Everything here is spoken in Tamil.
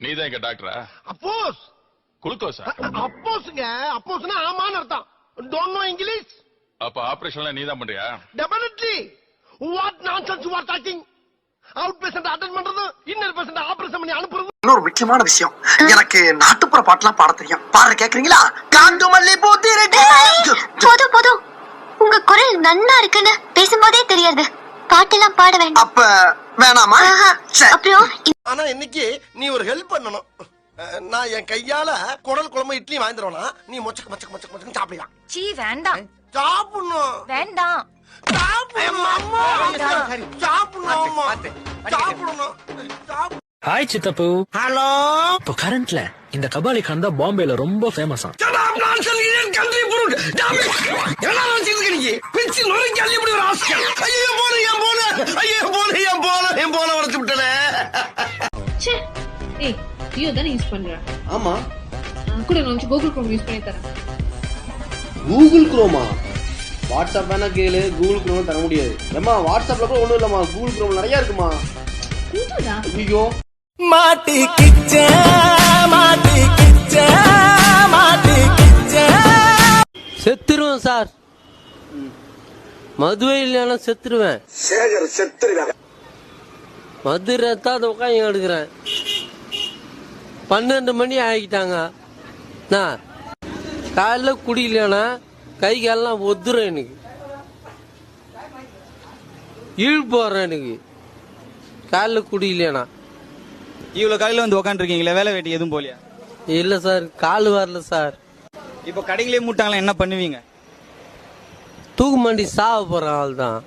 நீதான் எங்க டாக்டரா? அப்போஸ் குளுக்கோஸா? அப்போஸ்ங்க. அப்போஸ்னா ஆமான்னு அர்த்தம். டோன்ட் நோ இங்கிலீஷ் அப்ப ஆபரேஷன்லாம் நீதான் பண்றியா? Definitely what nonsense you are talking out patient attend பண்றது இன்னர் பேஷண்ட் ஆபரேஷன் பண்ணி அனுப்புறது. இன்னொரு முக்கியமான விஷயம். எனக்கு நாட்டுப்புற பாட்டுலாம் பாட தெரியும். பாடுற கேக்குறீங்களா? காந்து மல்லி பூத்திருக்கு குரல் நன்னா இருக்குன்னு பேசும்போதே தெரியாது. பாட்டெல்லாம் பாட வேண்டாம். அப்ப வேணாமா? ஆஹா. சரி. அப்புறம் ஆனா இன்னைக்கு நீ ஒரு ஹெல்ப் பண்ணணும். நான் என் கையால குடல் குழம்பு இட்லி வாங்கி தருவேனா? நீ மொச்சக்கு மொச்சக்கு மொச்சக்கு மொச்சக்கு சாப்பிடலாம் சீ வேண்டாம். சாப்பிடணும். வேண்டாம். ஹாய் சித்தப்பு. ஹலோ? இப்போ கரண்ட்ல இந்த கபாலி கான் தான் பாம்பேல ரொம்ப ஃபேமஸா பிச்சு நொறுக்கி அள்ளி இப்படி ஒரு ஆசை ஐயோ போன என் போன ஐயோ போன என் போன என் போன உடச்சு ஏய் ஜியோ தானே யூஸ் பண்ற? ஆமா. கூட நான் கூகுள் குரோம் யூஸ் பண்ணி தரேன். கூகுள் குரோமா வாட்ஸ்அப் வேணா கேளு. கூகுள் குரோம் தர முடியாது. ஏமா வாட்ஸ்அப்ல கூட ஒண்ணும் இல்லம்மா. கூகுள் குரோம் நிறைய இருக்குமா? ஐயோ. மாட்டி கிச்ச மாட்டி கிச்ச மாட்டி கிச்ச. செத்துருவேன் சார். மதுவே இல்லைன்னா செத்துருவேன். சேகர் செத்துருவேன். மது ரத்தாத உட்காந்து எடுக்கிறேன் பன்னெண்டு மணி ஆகிட்டாங்க. நான் காலைல குடிக்கலனா கை காலெல்லாம் ஒத்துரும் எனக்கு. இழு போறேன் எனக்கு. காலைல குடிக்கலனா இவ்வளவு காலையில வந்து உட்காந்துருக்கீங்களே வேலை வெட்டி எதுவும் போலியா இல்லை சார் கால் வரல சார். இப்போ கடைங்களே மூட்டாங்களா என்ன பண்ணுவீங்க? தூக்கு மாண்டி சாவ போறேன் ஆள் தான்